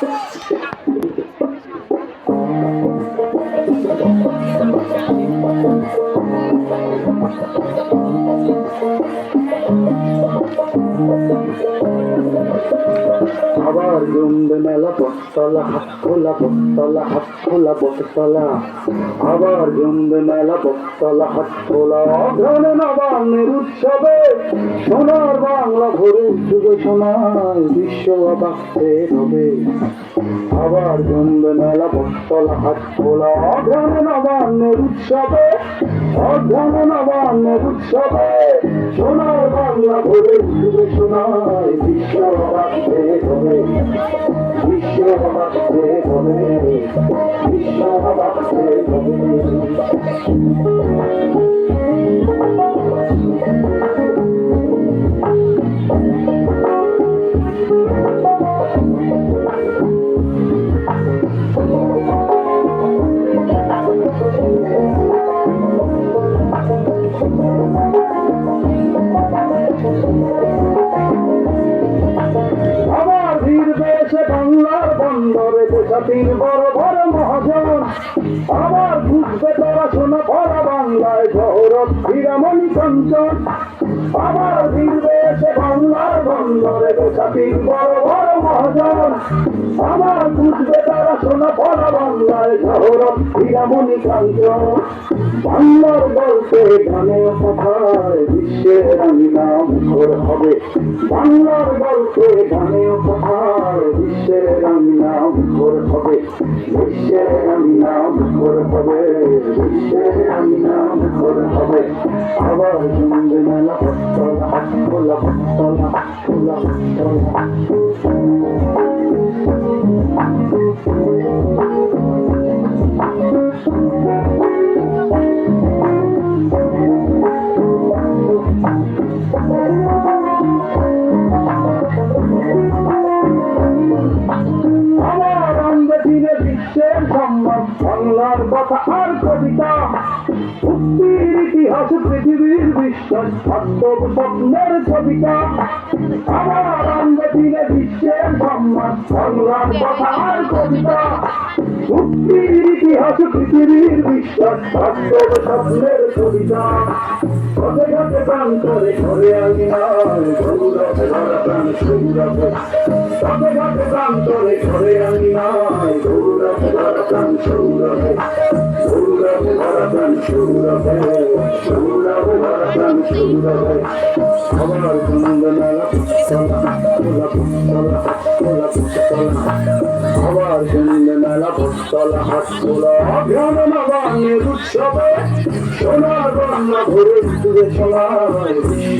Thank you. আবার জমবে মেলা হাত খোলা বটতলা হাত খোলা বটতলা আবার জমবে মেলা বটতলা হাত নবান্নের উৎসবে সোনার বাংলা ভরে উঠবে সোনায় বিশ্ব হবে। আবার জমবে মেলা বটতলা হাত খোলা। নবান্নের উৎসবে অঘ্রাণে নবান্নের উৎসবে সোনার বাংলা ভরে সোনায় বিশ্ব অবাকতে হবে বিশ্ব অবাকতে দেশাতির বড় বড় মহাজন। আবার বুঝবে তারা শোনা বাংলায় গৌরব হীরামণি সঞ্চন আবার ভিড় পেয়েছে বাংলার বন্দরে দেশাতির বড় বড় মহাজন। আবার বুঝবে তারা শোনা পড়া বাংলায় শহরত হীরামণি কাঞ্চন বাংলার গল্পে গানে কথায় বিশ্বের আমি নাম করে হবে। বাংলার গল্পে গানে কথায় বিশ্বের আমি নাম করে হবে। বিশ্বের আমি নাম করে হবে। বিশ্বের আমি নাম করে হবে। আবার শুনবে মেলা পত্তলা খোলা বাংলার কথা আর কবিতা। মুক্তির ইতিহাস পৃথিবীর বিশ্বাস বাস্তব স্বপ্নের কবিতা। আমার অঙ্গ দিনে বিশ্বের সম্মান, বাংলার কথা আর কবিতা। মুক্তির ইতিহাস পৃথিবীর বিশ্বাস স্বপ্নের কবিতা। ঘাটে গৌরবে ঘাটে প্রাণ করে ঘরে আমি গৌরবে ভরা আমার খোলা অজ্ঞান নবান্নের উৎসবে সোনার বাংলা ভরে বাক্যে